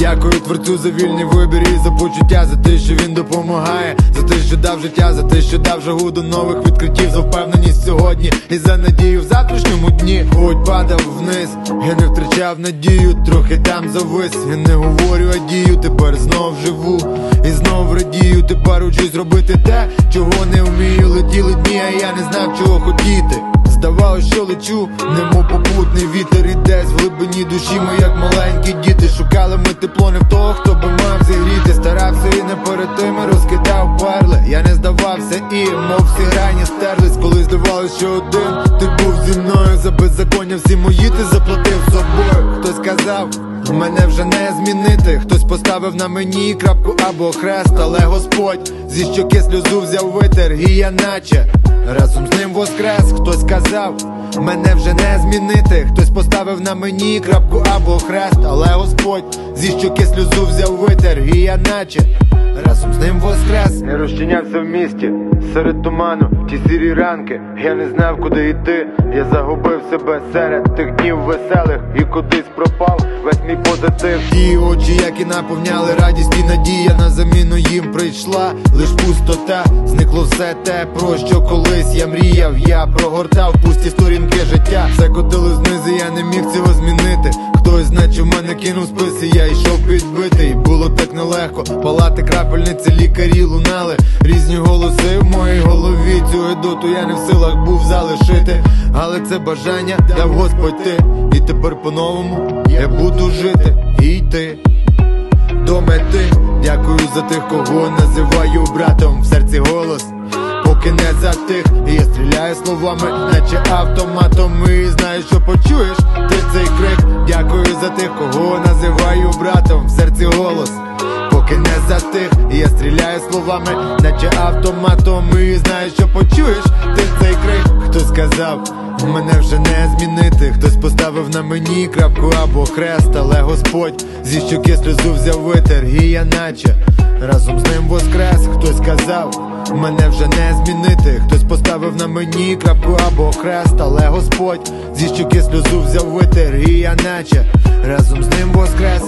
Дякую творцю за вільний вибір і за почуття, за те, що він допомагає, за те, що дав життя, за те, що дав жагу до нових відкриттів, за впевненість сьогодні і за надію в завтрашньому дні. Путь падав вниз, я не втрачав надію, трохи там завис. Я не говорю, а дію, тепер знов живу і знов радію. Тепер учусь робити те, чого не вмію. Летіли дні, а я не знав, чого хотіти. Здавалось, що лечу, немов попутний вітер і десь в глибині душі ми, як маленькі діти. Шукали ми тепло не в того, хто би мав зігріти. Старався і не перед тими розкидав перли. Я не здавався і, мов всі грані стерлись, коли здавалось, що один ти був зі мною за беззаконня. Всі мої ти заплатив собою. Хтось сказав. Мене вже не змінити, хтось поставив на мені крапку або хрест, але Господь зі щоки сльозу взяв витер, і я наче разом з ним воскрес, хтось казав, мене вже не змінити, хтось поставив на мені крапку або хрест, але Господь зі щоки сльозу взяв витер, і я наче разом з ним воскрес. Я розчинявся в місті серед туману, ті сірі ранки, я не знав, куди йти. Я загубив себе серед тих днів веселих і кудись пропав весь мій позитив. Ті очі, які наповняли радість і надія на заміну їм прийшла. Лиш пустота, зникло все те, про що колись я мріяв. Я прогортав пусті сторінки життя. Все котилось знизу, я не міг цього змінити. Хтось, наче в мене кинув списи, я йшов підбитий. Було так нелегко. Палати крапельниці, лікарі лунали. Різні голоси в моїй голові. Цю гидоту я не в силах був залишити. Але це бажання дав Господь ти. І тепер по-новому я буду жити і йти до мети. Дякую за тих, кого називаю братом в серці голос. Поки не затих, і я стріляю словами, наче автоматом. І знаю, що почуєш за тих, кого називаю братом в серці голос. Поки не затих, тих, я стріляю словами, наче автоматом. І знаю, що почуєш ти цей крик. Хто сказав, мене вже не змінити. Хтось поставив на мені крапку або хрест, але Господь зі щоки сльозу взяв витер, і я наче разом з ним воскрес. Хтось сказав, мене вже не змінити. Хтось поставив на мені крапку або хрест, але Господь зі щоки сльозу взяв витер, і я наче разом з ним воскрес.